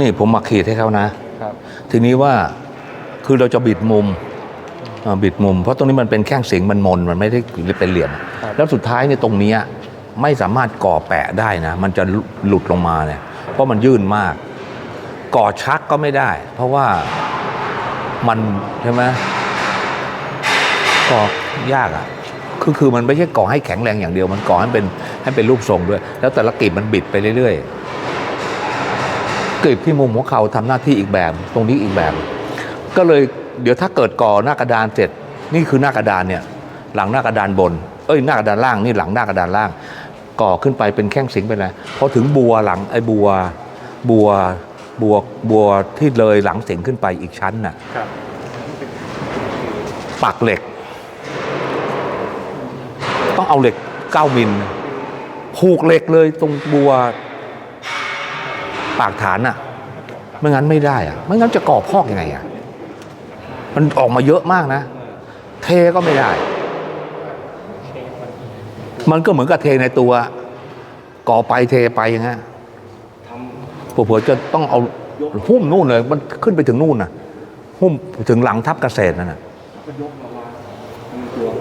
นี่ผมมาขีดให้เขานะ ครับ ทีนี้ว่าคือเราจะบิดมุมอ่าบิดมุม เพราะตรงนี้มันเป็นแข้งเสียงมันมนมันไม่ได้เป็นเหลี่ยม ครับ แล้วสุดท้ายเนี่ยตรงเนี้ยไม่สามารถก่อแปะได้นะ มันจะหลุดลงมาเนี่ย เพราะมันยื่นมาก ก่อชักก็ไม่ได้ เพราะว่ามันใช่ไหมก่อยากอะคือคือมันไม่ใช่ก่อให้แข็งแรงอย่างเดียว มันก่อให้เป็นให้เป็นรูปทรงด้วย แล้วแต่ละกลีบมันบิดไปเรื่อยๆ กลีบที่มุมหัวเข่าทำหน้าที่อีกแบบ ตรงนี้อีกแบบ ก็เลยเดี๋ยวถ้าเกิดก่อหน้ากระดานเสร็จ นี่คือหน้ากระดานเนี่ยหลังหน้ากระดานบน เอ้ยหน้ากระดานล่างนี่หลังหน้ากระดานล่าง ก่อขึ้นไปเป็นแข้งสิงไปเลยพอถึงบัวหลังไอ้บัวบัวบัวบัวที่เลยหลังสิงขึ้นไปอีกชั้นน่ะครับปักเหล็ก ต้องเอาเหล็กเก้ามิลผูกเหล็กเลยตรงบัว ปากฐานอะไม่งั้นไม่ได้อะไม่งั้นจะก่อพอกยังไงอะมันออกมาเยอะมากนะ เทก็ไม่ได้ มันก็เหมือนกับเทในตัว ก่อไปเทไปอย่างเงี้ยผัวๆจะต้องเอาหุ้มนู่นเลย มันขึ้นไปถึงนู่นน่ะ หุ้มถึงหลังทับเกษตรนั่นน่ะ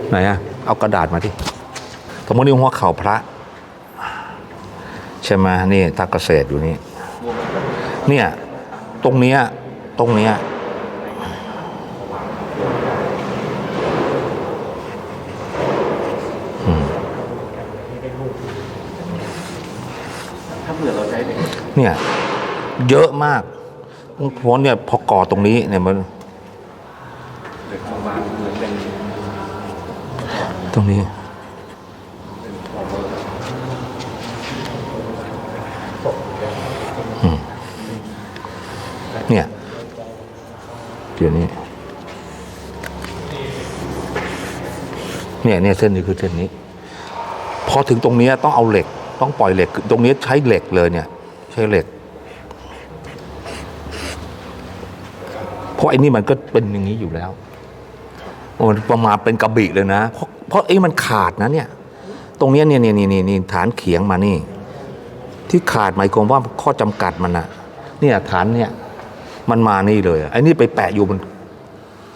ไหนอะเอากระดาษมาที่สมมตินี่หัวเข่าพระ ใช่ไหมนี่ทักเกษตรอยู่นี่ เนี่ย ตรงเนี้ย ตรงเนี้ย ถ้าเผื่อเราใช้เหล็กเนี่ย เยอะมากเพราะเนี่ยพอก่อตรงนี้เนี่ยมัน เหล็กบางๆเหมือนเป็น ตรงนี้ อืมเนี่ย เดี๋ยวนี้ เนี่ยเนี่ยเส้นนี้คือเส้นนี้ พอถึงตรงนี้ต้องเอาเหล็ก ต้องปล่อยเหล็ก ตรงนี้ใช้เหล็กเลยเนี่ย ใช้เหล็ก เพราะไอ้นี่มันก็เป็นอย่างนี้อยู่แล้วมันประมาณเป็นกระบี่เลยนะ เพราะเพราะไอ้มันขาดนะเนี่ย ตรงเนี้ยเนี่ยเนี่ยนี่นี่ฐานเขียงมานี่ ที่ขาดหมายความว่าข้อจำกัดมันอะเนี่ยฐานเนี่ย มันมานี่เลยอะไอ้นี่ไปแปะอยู่บน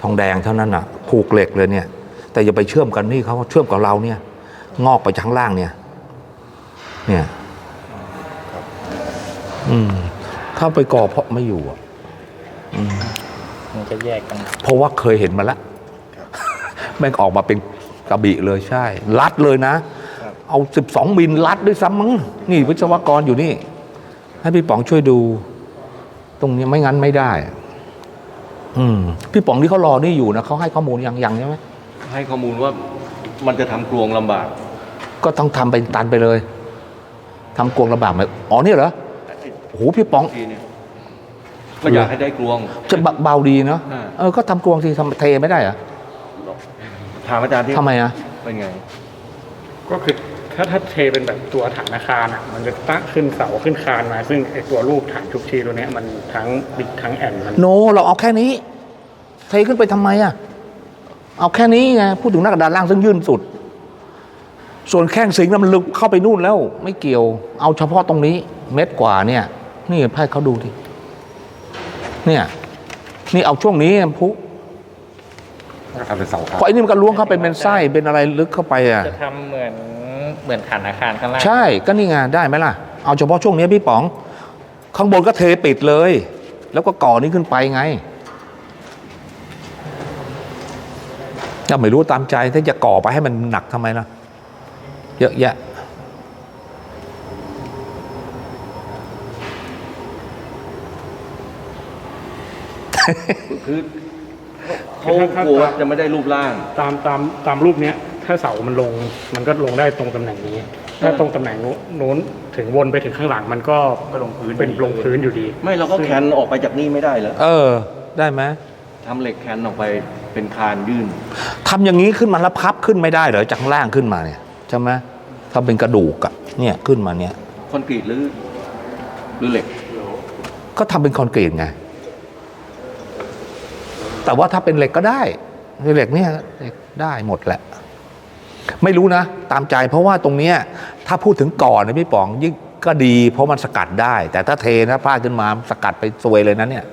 ทองแดงเท่านั้นอะผูกเหล็กเลยเนี่ย แต่อย่าไปเชื่อมกันนี่เขาเชื่อมกับเราเนี่ย งอกไปข้างล่างเนี่ย เนี่ย อืม ถ้าไปก่อเพราะไม่อยู่อะมันจะแยกกัน เพราะว่าเคยเห็นมาแล้วแม่งออกมาเป็นกระบี่เลยใช่ รัดเลยนะ เอาสิบสองมิลรัดด้วยซ้ำมั้งนี่วิศวกรอยู่นี่ ให้พี่ป๋องช่วยดู ตรงนี้ไม่งั้นไม่ได้ อืม พี่ป๋องที่เขารอนี่อยู่นะเขาให้ข้อมูลยังยังใช่ไหมให้ข้อมูลว่ามันจะทำกลวงลำบาก ก็ต้องทำเป็นตันไปเลยทำกลวงลำบากไหมอ๋อเนี่ยเหรอโอ้โหพี่ป๋อง ทีเนี่ยก็อยากให้ได้กลวง จะเบาเบาดีเนาะอ่า เออก็ทำกลวงทีทำเทไม่ได้เหรอถามอาจารย์ที่ทำไมอะเป็นไง ก็คือ ถ้าถ้าเทเป็นแบบตัวฐานอาคารอะมันจะตั้งขึ้นเสาขึ้นคานมา ซึ่งไอตัวรูปฐานชุกชีตัวเนี้ยมันทั้งบิดทั้งแอนมันโน เราเอาแค่นี้ เทขึ้นไปทำไมอะเอาแค่นี้ไงพูดถึงหน้ากระดานล่างซึ่งยื่นสุด ส่วนแข้งสิงนั้นมันลึกเข้าไปนู่นแล้ว ไม่เกี่ยว เอาเฉพาะตรงนี้เม็ดกว่าเนี่ย นี่ให้เขาดูทีเนี่ย นี่เอาช่วงนี้พุเอาเป็นเสาเพราะไอ้นี่มันก็ล้วงเข้าไปเป็นไส้เป็นอะไรลึกเข้าไปอะ จะทำเหมือน เหมือนฐานอาคารข้างล่าง ใช่ก็นี่ไงได้ไหมล่ะ เอาเฉพาะช่วงนี้พี่ป๋อง ข้างบนก็เทปิดเลย แล้วก็ก่อนี้ขึ้นไปไงก็ไม่รู้ตามใจถ้าจะก่อไปให้มันหนักทำไมล่ะ เยอะแยะคือเขากลัวจะไม่ได้รูปร่าง ตามตามตามรูปเนี้ย ถ้าเสามันลงมันก็ลงได้ตรงตำแหน่งนี้ ถ้าตรงตำแหน่งนู้นถึงวนไปถึงข้างหลังมันก็ก็ลงพื้นเป็นลงพื้นอยู่ดี ไม่เราก็แคนออกไปจากนี่ไม่ได้เหรอเออ ได้ไหมทำเหล็กแคนออกไปเป็นคานยื่นทำอย่างนี้ขึ้นมาแล้วพับขึ้นไม่ได้เหรอจากข้างล่างขึ้นมาเนี่ยใช่ไหมถ้าเป็นกระดูกอะเนี่ยขึ้นมาเนี่ยคอนกรีตหรือหรือเหล็ก ก็ทำเป็นคอนกรีตไงแต่ว่าถ้าเป็นเหล็กก็ได้เหล็กเนี่ยเหล็กได้หมดแหละ ไม่รู้นะ ตามใจเพราะว่าตรงเนี้ยถ้าพูดถึงก่อนนะพี่ป๋องยิ่งก็ดีเพราะมันสกัดได้ แต่ถ้าเทนะพลาดขึ้นมาสกัดไปซวยเลยนะเนี่ย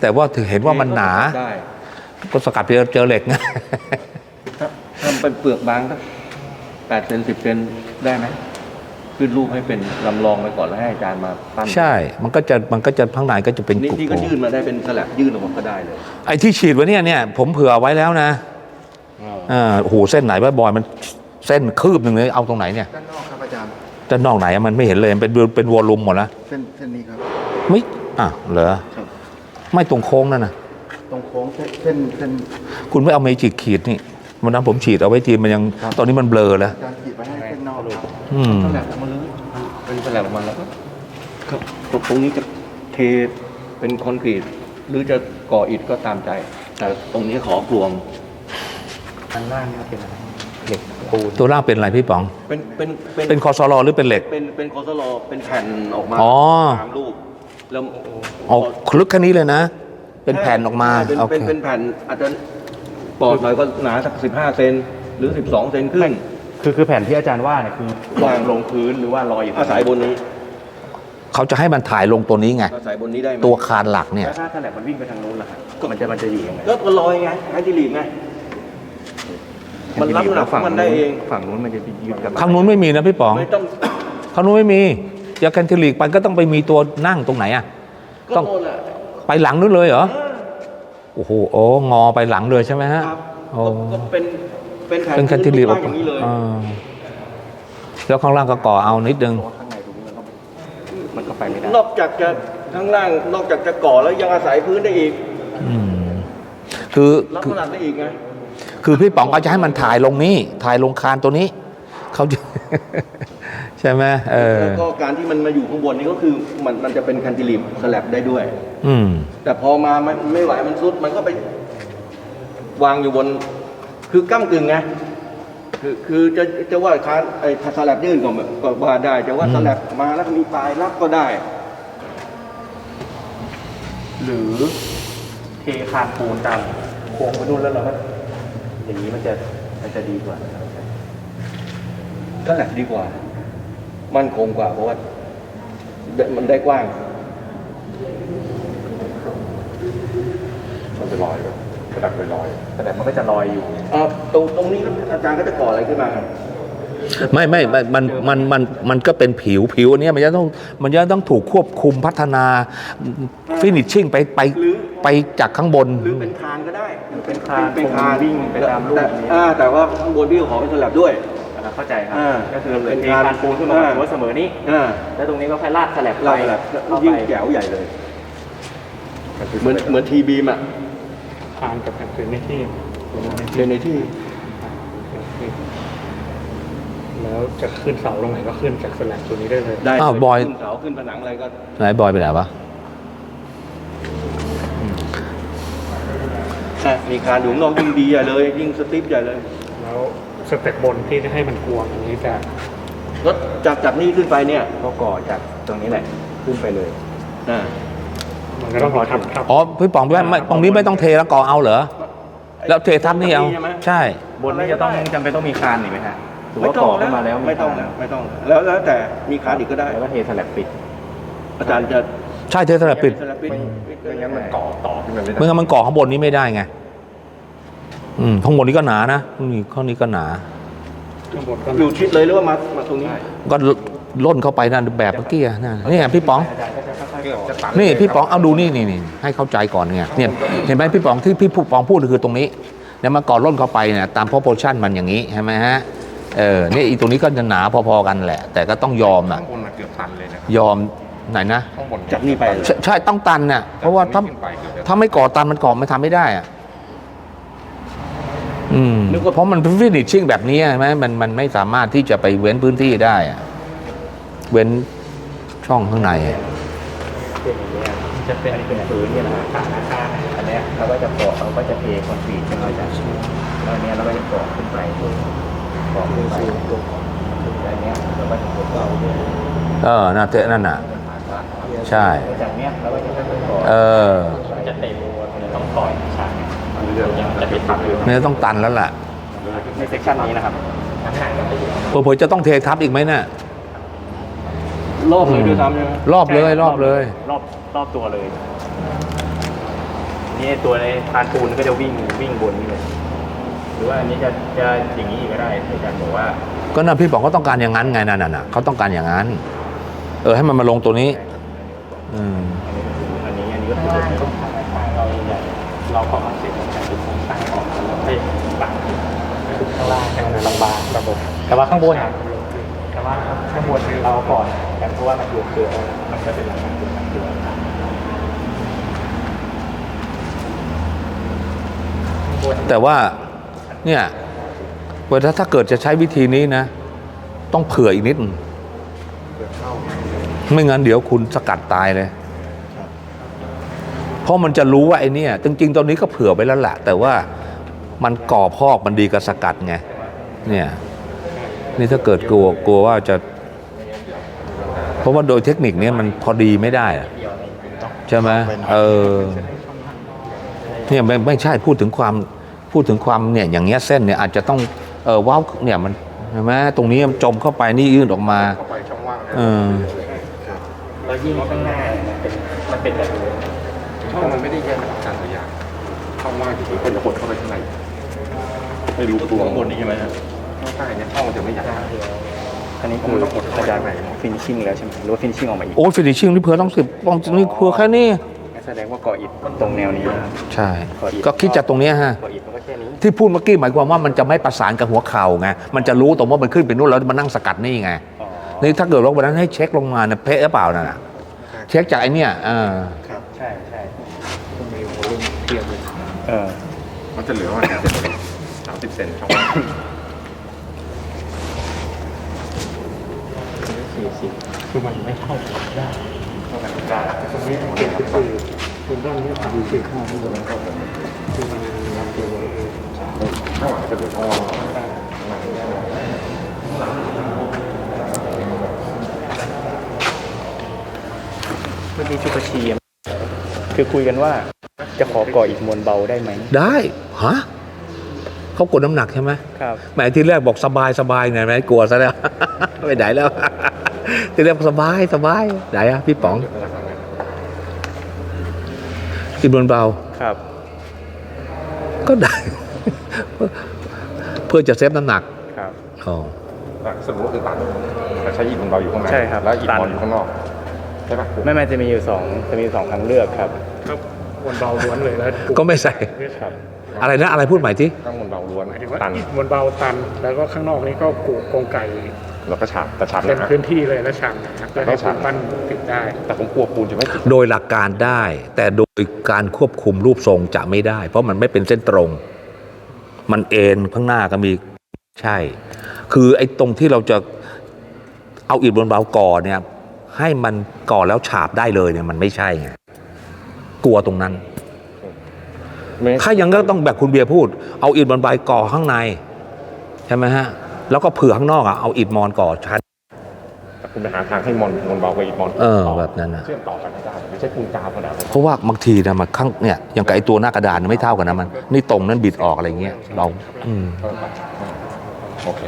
แต่ว่าถือเห็นว่ามันหนา ได้ก็สกัดไปเจอเหล็กไงถ้าถ้าเป็นเปลือกบางสักแปดเซนสิบเซนได้ไหมขึ้นรูปให้เป็นลำลองไปก่อนแล้วให้อาจารย์มาปั้นใช่ มันก็จะมันก็จะข้างในก็จะเป็นนี่กรุบที่ก็ยื่นมาได้เป็นสลับยื่นออกมาก็ได้เลย ไอ้ที่ฉีดไว้เนี่ยเนี่ยผมเผื่อไว้แล้วนะ อ่าโอ้โหเส้นไหนว่าบอยมันเส้นคืบหนึ่งเลยเอาตรงไหนเนี่ยด้านนอกครับอาจารย์ด้านนอกไหนอะมันไม่เห็นเลยมันเป็นเป็นวอลลุ่มหมดนะเส้นเส้นนี้ครับ ไม่อะเหรอครับ ไม่ตรงโค้งนั่นนะตรงโค้งเส้นเส้นเส้น คุณไม่เอาเมจิกขีดนี่วันนั้นผมฉีดเอาไว้ทีมันยังตอนนี้มันเบลอแล้ว อาจารย์ขีดไว้ให้เส้นนอกครับอืมสลับออกมาเลยเป็นสลับออกมาแล้วก็ครับตรงนี้จะเทเป็นคอนกรีต หรือจะก่ออิฐก็ตามใจ แต่ตรงนี้ขอกลวง อันล่างนี่เป็นอะไรเหล็กปูนตัวล่างเป็นอะไรพี่ป๋องเป็นเป็นเป็นเป็นคอสลอหรือเป็นเหล็ก เป็นเป็นคอสลอเป็นแผ่นออกมาอ๋อตามรูปแล้วออกคลึกแค่นี้เลยนะ เป็นแผ่นออกมาเป็นโอเคเป็นเป็นแผ่นอาจจะปอดหน่อยก็หนาสักสิบห้าเซนหรือสิบสองเซนครึ่งคือคือแผ่นที่อาจารย์ว่าเนี่ยคือวางลงพื้นหรือว่าลอยอยู่อาศัยบนนี้เขาจะให้มันถ่ายลงตัวนี้ไง อาศัยบนนี้ได้ไหมตัวคานหลักเนี่ย แล้วถ้าแถลบมันวิ่งไปทางนู้นล่ะครับมันจะมันจะอยู่ยังไงก็ก็ลอยไงไฮดรอลิกไง มันรับน้ำหนักของมันได้เอง ฝั่งนู้นมันจะยึดกับข้างนู้นไม่มีนะพี่ป๋องไม่ต้องข้างนู้นไม่มียาแคนทิลิกไปก็ต้องไปมีตัวนั่งตรงไหนอะต้องก็โน่นแหละไปหลังนู้นเลยเหรอโอ้โหโอ้งอไปหลังเลยใช่ไหมฮะครับโอ้ก็ก็เป็นเป็นแผ่นเป็นแคนทิลิกรูปร่างอย่างนี้เลยอ่าแล้วข้างล่างก็ก่อเอานิดนึงข้างในตรงนี้มันก็มันก็ไปไม่ได้นอกจากจะข้างล่างนอกจากจะก่อแล้วยังอาศัยพื้นได้อีกอืมคือรับคือน้ำหนักได้อีกไง คือพี่ป๋องเขาจะให้มันถ่ายลงนี้ ถ่ายลงคานตัวนี้เขาจะใช่ไหมเออแล้วก็การที่มันมาอยู่ข้างบนนี่ก็คือมันมันจะเป็นแคนติลีฟสแลบได้ด้วย อืม แต่พอมามันไม่ไหวมันซุดมันก็ไป วางอยู่บน คือก้ากึ่งไงคือคือจะจะว่าคานไอ้สแลบยื่นก็แบบก็ว่าได้จะว่าอืมสแลบมาแล้วก็มีปลายรับก็ได้ หรือเทคานปูนตามโค้งไปนู่นแล้วเราก็ อย่างนี้มันจะมันจะดีกว่านะครับสแลบดีกว่า มั่นคงกว่า เพราะว่าได้มันได้กว้าง มันจะลอยกระดับไปลอยกระดับมันก็จะลอยอยู่อ่าตรงตรงนี้อาจารย์ก็จะก่ออะไรขึ้นมาครับไม่ไม่ไม่มันมันมันมันก็เป็นผิวผิวอันเนี้ยมันจะต้องมันจะต้องถูกควบคุมพัฒนาฟินิชชิ่งไปไปหรือ ไปจากข้างบน หรือเป็นคานก็ได้หรือเป็นคานเป็นคานวิ่งไปตามรูปแต่นี้ อ่าแต่ว่าข้างบนพี่ก็ขอเป็นสลับด้วย นะครับเข้าใจครับ อ่าก็คือเป็นเทคานคานปูนขึ้นมาอ่า หัวเสมอนี้ อ่าแล้วตรงนี้ก็ค่อยลาดสลับไปไล่แบบเข้าไปยิ่งแจ๋วใหญ่เลย เหมือนเหมือนทีบีมอะคานกับแผ่นพื้นในที่เรียนในที่แล้วจะขึ้นเสาตรงไหนก็ขึ้นจากสแลบตัวนี้ได้เลย ได้อ้าวเลยบอย ขึ้นเสาขึ้นผนังอะไรก็ ไหนบอยไปไหนวะะมีคานอยู่ข้างนอกยิ่งดีใหญ่เลยยิ่งสติ๊ปใหญ่เลยแล้วสเต็ปบนที่จะให้มันกวงอันนี้จะแล้วจากจากนี้ขึ้นไปเนี่ยก็ก่อจากตรงนี้แหละขึ้นไปเลยอ่ามันก็ต้องมีทับทับอ๋อพี่ป๋องไม่ไม่ตรงนี้ไม่ต้องเทแล้วก่อเอาเหรอแล้วเททับนี่เอาใช่ไหมใช่บนนี้จะต้องจำเป็นต้องมีคานอีกไหมฮะหรือไม่ว่าต้อก่งอขึ้นมาแล้วไม่ต้องคานไม่ต้อง แล้วแล้วแต่มีคานอีกก็ได้แล้วก็เทสลับปิด อาจารย์จะใช่เทสลับปิดสลับปิดไม่งั้นมันก่อต่อขึ้นมาไม่ได้ไม่งั้นมันก่อข้างบนนี้ไม่ได้ไง อืมข้างบนนี้ก็หนานะนี่ข้างนี้ก็หนาข้างบนก็อยู่ชิดเลยหรือว่ามามาตรงนี้ก็ล่นเข้าไปนั่นแบบเมื่อกี้อะนั่นนี่ไงพี่ป๋องอาจารย์ก็จะค่อยๆก่อจะตัดนี่พี่ป๋องเอาดูนี่นี่นี่ให้เข้าใจก่อนเนี่ยเนี่ยเห็นไหมพี่ป๋องที่พี่ป๋องพูดคือตรงนี้เนี่ยมันก่อนล่นเข้าไปเนี่ยตาม proportion มันอย่างนี้ใช่ไหมฮะเออเนี่ยอีตรงนี้ก็จะหนาพอๆกันแหละ แต่ก็ต้องยอมอะข้างบนมันเกือบตันเลยนะยอมไหนนะข้างบนจากนี่ไปใช่ใช่ต้องตันน่ะเพราะว่าถ้าถ้าไม่ก่อตันมันก่อไม่ทำไม่ได้อะ อืมเพราะมันเป็นฟินิชชิ่งแบบนี้ใช่ไหมมันมันไม่สามารถที่จะไปเว้นพื้นที่ได้อะเว้นช่องข้างในอะเป็นอย่างนี้ยจะเป็นอันนี้เป็นพื้นเนี่ยนะฮะฐานอาคารอันเนี้ยเราก็จะก่อเราก็จะเทคอนกรีตขึ้นมาจากแล้วอันเนี้ยเราก็จะก่อขึ้นไปก่อขึ้นไปแล้วอันเนี้ยเราก็จะก่อเสาด้วยเออน่าเทนั่นน่ะ ใช่จากเนี้ยเราก็จะค่อยๆก่อเออจะเต็มมันต้องต่อยฉากเนี่ยจะเป็นตัดอยู่เนี่ยต้องตันแล้วล่ะในเซกชันนี้นะครับห่างกันไปอยู่เผื่อๆจะต้องเททับอีกไหมน่ะรอบเลยด้วยซ้ำใช่ไหมรอบเลยรอบเลย รอบรอบตัวเลย นี่ไอ้ตัวในพานปูนก็จะวิ่งวิ่งบนนี่เลยหรือว่าอันนี้จะจะอย่างนี้อีกก็ได้อาจารย์บอกว่า ก็นั่นพี่บอกเขาต้องการอย่างนั้นไงนั่นน่ะเขาต้องการอย่างนั้น เออให้มันมาลงตัวนี้ อืมอันนี้อันนี้ก็คือ เราเราขอคอนเซ็ปต์ของการดูโครงสร้างออกให้บางข้างล่างให้มันบางๆระบบแต่ว่าข้างบนอะแต่ว่าข้างบนเราก่อนแต่เพราะว่ามันอยู่เกลือมันก็เป็นหลังคาเกลือเกลือแต่ว่าเนี่ยเวลาถ้าเกิดจะใช้วิธีนี้นะ ต้องเผื่ออีกนิด ไม่งั้นเดี๋ยวคุณสกัดตายเลย ราะมันจะรู้ว่าไอ้เนี่ยจริง ๆ ตอนนี้ก็เผื่อไว้แล้วแหละแต่ว่ามันก่อพอกมันดีกับสกัดไงเนี่ยนี่ถ้าเกิดกลัวกลัวว่าจะ เพราะว่าโดยเทคนิคเนี้ยมันพอดีไม่ได้ใช่ไหมเออเนี่ยไม่ไม่ใช่พูดถึงความพูดถึงความเนี่ยอย่างเงี้ยเส้นเนี่ยอาจจะต้องเออว้าวเนี่ยมันใช่ไหมตรงนี้มันจมเข้าไปนี่ยื่นออกมาเออแล้วยิ่งข้างหน้ามันเป็นมันเป็นแบบ ช่องมันไม่ได้แยกจากการตัวอย่างช่องว่างจริงๆคนจะกดเข้าไปข้างในไม่รู้ตัวข้างบนนี้ใช่ไหมใช่เนี่ยช่องมันจะไม่ใหญ่อันนี้คืออาจารย์ฟินิชชิ่งแล้วใช่ไหมหรือว่าฟินิชชิ่งออกมาอีกโอ้ฟินิชชิ่งนี่เผื่อต้องสิบต้องนี่เผื่อแค่นี้แสดงว่าก่ออิฐตรงแนวนี้นะใช่ก็คิดจากตรงเนี้ยฮะก่ออิฐมันก็แค่นี้ที่พูดเมื่อกี้หมายความว่ามันจะไม่ประสานกับหัวเข่าไงมันจะรู้ตรงว่ามันขึ้นไปนู่นแล้วมันนั่งสกัดนี่ไงอ๋อนี่ถ้าเกิดว่าวันนั้นให้เช็คลงมาเนี่ยเป๊ะหรือเปล่าน่ะเช็คจากไอ้เนี่ยเออ ใช่ใช่ มีโวลุ่มเทียบ เลยเออมันจะเหลือประมาณสามสิบเซนช่องว่างสี่สิบคือมันไม่เท่ากันได้เท่ากันได้ตรงนี้เก็บสิบสี่คุณต้องเลือกดูสิข้อมูลคือมันรับตัวเองข้างหลังจะเหลือช่องว่างเมื่อกี้ชุกชีมคือคุยกันว่า จะขอก่ออิฐมวลเบาได้ไหมได้ฮะเขากดน้ำหนักใช่ไหมครับแหมที่แรกบอกสบายสบายไงไหมกลัวซะแล้วไปไหนแล้วที่แรกบอกสบายสบายไหนอะพี่ป๋องกินบนเบาครับ ก็ได้ เพื่อจะเซฟน้ำหนักครับอ๋ออะสรุปก็คือตันแต่ใช้อิฐบนเบาอยู่ข้างในใช่ครับแล้วอิฐตันมอนอยู่ข้างนอกใช่ปะไม่ไม่จะมีอยู่สองจะมีอยู่สองทางเลือกครับ ก็วนเบาล้วนเลยแล้วก็ไม่ใส่ครับอะไรนะอะไรพูดใหม่ที่ข้างบนเบาล้วนหมายถึงว่าตันวนเบาตัน แล้วก็ข้างนอกนี่ก็กูกรงไก่แล้วก็ฉาบแต่ฉาบเต็มนะพื้นที่เลยแล้วชันนะครับเพื่อให้ปูนปั้นติดได้ แต่ผมกลัวปูนจะไม่ติดโดยหลักการได้ แต่โดยการควบคุมรูปทรงจะไม่ได้ เพราะมันไม่เป็นเส้นตรง มันเอ็นข้างหน้าก็มีใช่ คือไอ้ตรงที่เราจะเอาอิฐบนเบาก่อเนี่ย ให้มันก่อแล้วฉาบได้เลยเนี่ยมันไม่ใช่ไง กลัวตรงนั้นไม่ถ้ายังก็ต้องแบบคุณเบียร์พูด เอาอิฐบนใบก่อข้างใน ใช่ไหมฮะ แล้วก็เผื่อข้างนอกอะเอาอิฐมอนก่อชั้นแต่คุณไปหาทางให้มอนมอนเบากับอิฐมอนเออต่แบบนั้นน่ะเชื่อมต่อกันไม่ได้ไม่ใช่ปูนกาวขนาดนั้นเพราะว่าบางทีนะมันข้างเนี่ยอย่างกับไอตัวหน้ากระดานไม่เท่ากันนะมัน นี่ตรงนั้นบิดออกอะไรเงี้ยเราอืมเพิ่มไปโอเค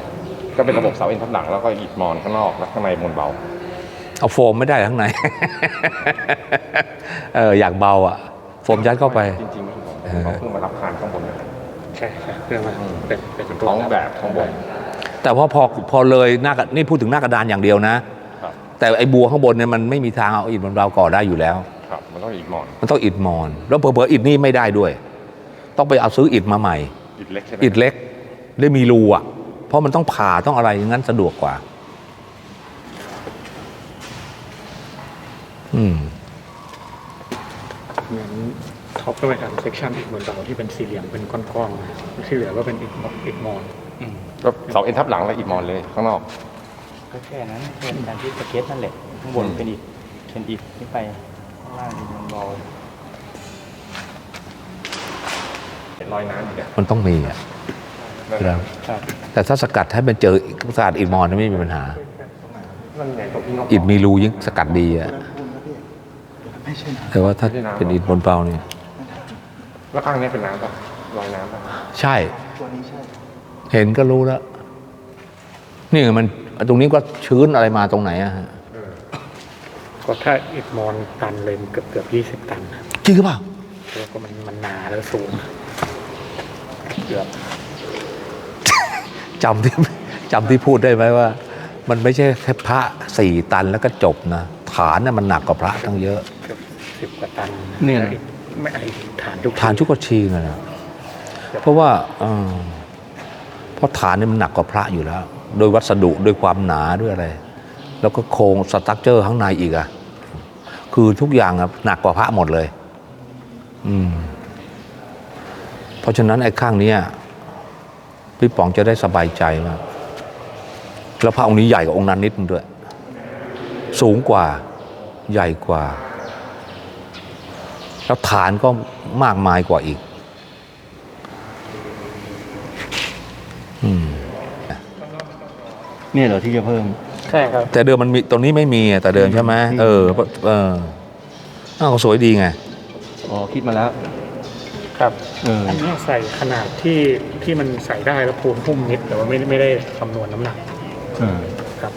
ก็เป็นระบบเสาเอ็นทับหลังแล้วก็อิฐมอนข้างนอกแล้วข้างในมอนเบา เอาโฟมไม่ได้ข้างใน เอออยากเบาอะ โฟมยัดเข้าไป จริงๆเขาเพิ่งมารับคานข้างบนเลยใช่ครับเพื่อมาเป็นเป็นเป็นตัวท้องแบบข้างบนแต่พอพอพอเลยหน้ากระนี่พูดถึงหน้ากระดานอย่างเดียวนะครับแต่ไอ้บัวข้างบนเนี่ยมันไม่มีทางเอาอิฐบนเราก่อได้อยู่แล้วครับมันต้องอิฐมอนมันต้องอิฐมอน แล้วเผลอๆอิฐนี่ไม่ได้ด้วย ต้องไปเอาซื้ออิฐมาใหม่อิฐเล็กใช่ไหมอิฐเล็กได้มีรูอะ เพราะมันต้องผ่าต้องอะไรงั้นสะดวกกว่า อืมเหมือนท็อปก็เป็นการเซกชันอีกเหมือนเบาที่เป็นสี่เหลี่ยมเป็นก้อนๆนะที่เหลือก็เป็นอีกอีกมอนก็เสาเอ็นทับหลังและอิฐมอนเลยข้างนอกก็แค่นั้นแค่การที่สเก็ตนั่นแหละข้างบนอืมเป็นอิฐเป็นอิฐขึ้นไปข้างล่างเป็นมวลเบาเห็นรอยน้ำอยู่เนี่ยมันต้องมีอะนั่นแล้วครับแต่ถ้าสกัดให้มันเจอสกัดอิฐมอนไม่มีปัญหานั่นไงตรงที่นอกอิฐมีรูยิ่งสกัดดีอะ ไม่ใช่นะแต่ว่าถ้าเป็นอิฐบนเปล่านี่แล้วข้างเนี้เป็นน้ำป่ะรอยน้ำป่ะใช่ตัวนี้ใช่เห็นก็รู้แล้ว นี่ไงมันตรงนี้ก็ชื้นอะไรมาตรงไหนอะฮะก็ถ้าอิฐมอนตันเลยเกือบเกือบยี่สิบตันครับจริงหรือเปล่าแล้วก็มันมันหนาแล้วสูง เกือบจำที่จำที่พูดได้ไหมว่า มันไม่ใช่แค่พระสี่ตันแล้วก็จบนะฐานน่ะมันหนักกว่าพระตั้งเยอะเกือบ สิบกว่าตันเนี่ยไอ้ไม่ไอฐานทุกฐานชุกชีนะนะเพราะว่าเออเพราะฐานนี่มันหนักกว่าพระอยู่แล้ว โดยวัสดุโดยความหนาด้วยอะไร แล้วก็โครงสตั๊กเจอร์ข้างในอีกอะคือทุกอย่างอะหนักกว่าพระหมดเลย อืม เพราะฉะนั้นไอ้ข้างเนี้ยพี่ป๋องจะได้สบายใจมากแล้วพระองค์นี้ใหญ่กว่าองค์นั้นนิดนึงด้วย สูงกว่าใหญ่กว่า แล้วฐานก็มากมายกว่าอีกอืมเนี่ยเหรอที่จะเพิ่ม ใช่ครับ แต่เดิมมันมีตรงนี้ไม่มีอะแต่เดิมใช่ไหมเออเอออ้าวสวยดีไงอ๋อคิดมาแล้ว ครับเอออันเนี้ยใส่ขนาดที่ที่มันใส่ได้แล้วปูนหุ้มนิดแต่ว่าไม่ไม่ได้คำนวณน้ำหนักอ่าครับ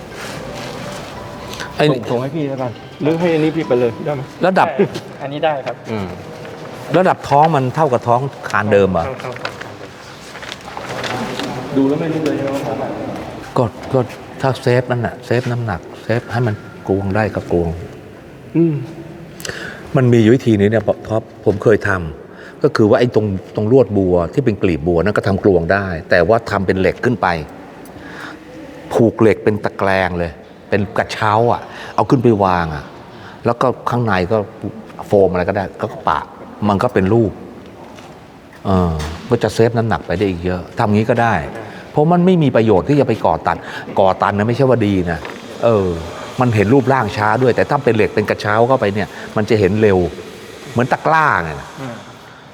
ไอ้ส่งส่งให้พี่แล้วกัน หรือให้อันนี้พี่ไปเลยได้ไหมระดับอันนี้ได้ครับอืมระดับท้องมันเท่ากับท้องคานเดิมอะเท่าเท่ากันเลยดูแล้วไม่รู้เลยใช่ไหมว่าของแบบก็ก็ถ้าเซฟนั่นน่ะเซฟน้ำหนัก เซฟให้มันกลวงได้ก็กลวง อืมมันมีอยู่วิธีนี้เนี่ยท็อปผมเคยทำก็คือว่าไอ้ตรงตรงลวดบัวที่เป็นกลีบบัวนั่นก็ทำกลวงได้ แต่ว่าทำเป็นเหล็กขึ้นไป ผูกเหล็กเป็นตะแกรงเลย เป็นกระเช้าอะ เอาขึ้นไปวางอะ แล้วก็ข้างในก็โฟมอะไรก็ได้ ก็ปะ มันก็เป็นรูปเออก็จะเซฟน้ำหนักไปได้อีกเยอะทำงี้ก็ได้ เพราะมันไม่มีประโยชน์ที่จะไปก่อตัน ก่อตันนะไม่ใช่ว่าดีนะ เออ มันเห็นรูปร่างช้าด้วย แต่ถ้าเป็นเหล็กเป็นกระเช้าเข้าไปเนี่ย มันจะเห็นเร็ว เหมือนตะกร้าไง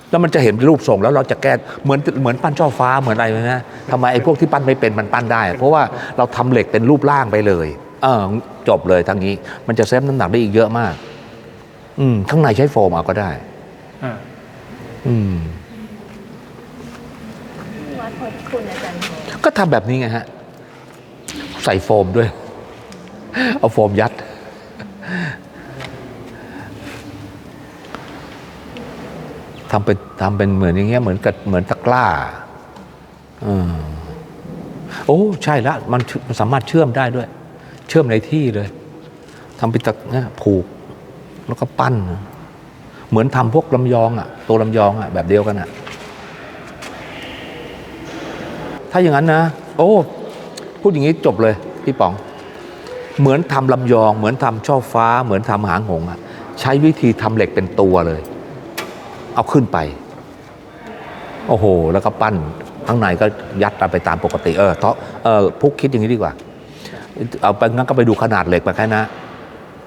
แล้วมันจะเห็นรูปทรงแล้วเราจะแก้เหมือนเหมือนปั้นช่อฟ้าเหมือนอะไรนะทำไมไอ้พวกที่ปั้นไม่เป็นมันปั้นได้ เพราะว่าเราทำเหล็กเป็นรูปร่างไปเลย เออจบเลยทางนี้ มันจะเซฟน้ำหนักได้อีกเยอะมาก อืมข้างในใช้โฟมเอาก็ได้อ่าอืมวัดพจน์คุณอาจารย์โหก็ทำแบบนี้ไงฮะ ใส่โฟมด้วย เอาโฟมยัด ทำเป็นทำเป็นเหมือนอย่างเงี้ยเหมือนกับเหมือนตะกร้าเออโอ้ ใช่แล้วมันมันสามารถเชื่อมได้ด้วย เชื่อมในที่เลยทำเป็นตะเนี่ยผูก แล้วก็ปั้น เหมือนทำพวกลำยองอะตัวลำยองอะแบบเดียวกันอะ ถ้าอย่างนั้นนะ โอ้ พูดอย่างนี้จบเลยพี่ป๋อง เหมือนทำลำยอง เหมือนทำช่อฟ้า เหมือนทำหางหงส์อะใช้วิธีทำเหล็กเป็นตัวเลย เอาขึ้นไป โอ้โห แล้วก็ปั้นข้างในก็ยัดไปตามปกติ เออเทาะเออพุกคิดอย่างนี้ดีกว่า เอาไปงั้นก็ไปดูขนาดเหล็กไปแค่นะ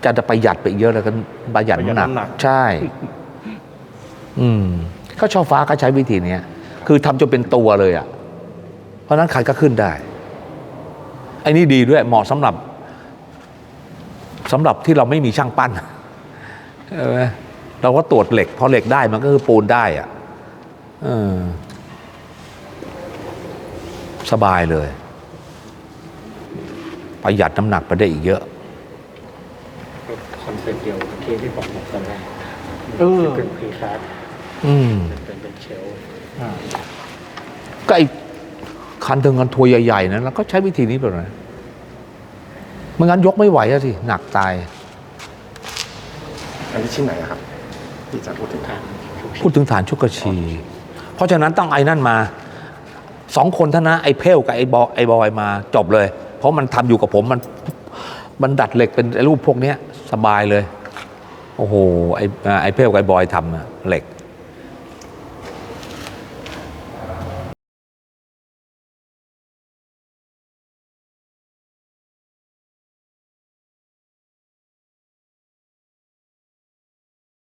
จะจะประหยัดไปอีกเยอะเลยก็ประหยัดน้ำหนัก ใช่ อืมก็ช่อฟ้าก็ใช้วิธีเนี้ยคือทำจนเป็นตัวเลยอะ เพราะฉะนั้นใครก็ขึ้นได้ไอ้นี่ดีด้วยเหมาะสำหรับสำหรับที่เราไม่มีช่างปั้นเออเราก็ตรวจเหล็กพอเหล็กได้มันก็คือปูนได้อะเออสบายเลย ประหยัดน้ำหนักไปได้อีกเยอะ คอนเซ็ปต์เดียวกับที่พี่บอกตอนแรกเออ เป็นพรีคาร์ดอืม เป็นเป็นเชลฟ์ก็ไอ้คันถึงกันทัวร์ใหญ่ๆนั้นแล้วก็ใช้วิธีนี้ไปเลยไม่งั้นยกไม่ไหวอะสิ หนักตาย อันนี้ชิ้นไหนอะครับที่จะพูดถึงฐานทุกพูดถึงฐานชุกชี เพราะฉะนั้นต้องไอ้นั่นมาสองคนเท่านะไอ้เพลกับไอ้บอยไอ้บอยมาจบเลยเพ ราะมันทำอยู่กับผมมันมันดัดเหล็กเป็นรูปพวกเนี้ยสบายเลย โอ้โหไอ้ไอ้เพลกับไอ้บอยทำอะเหล็ก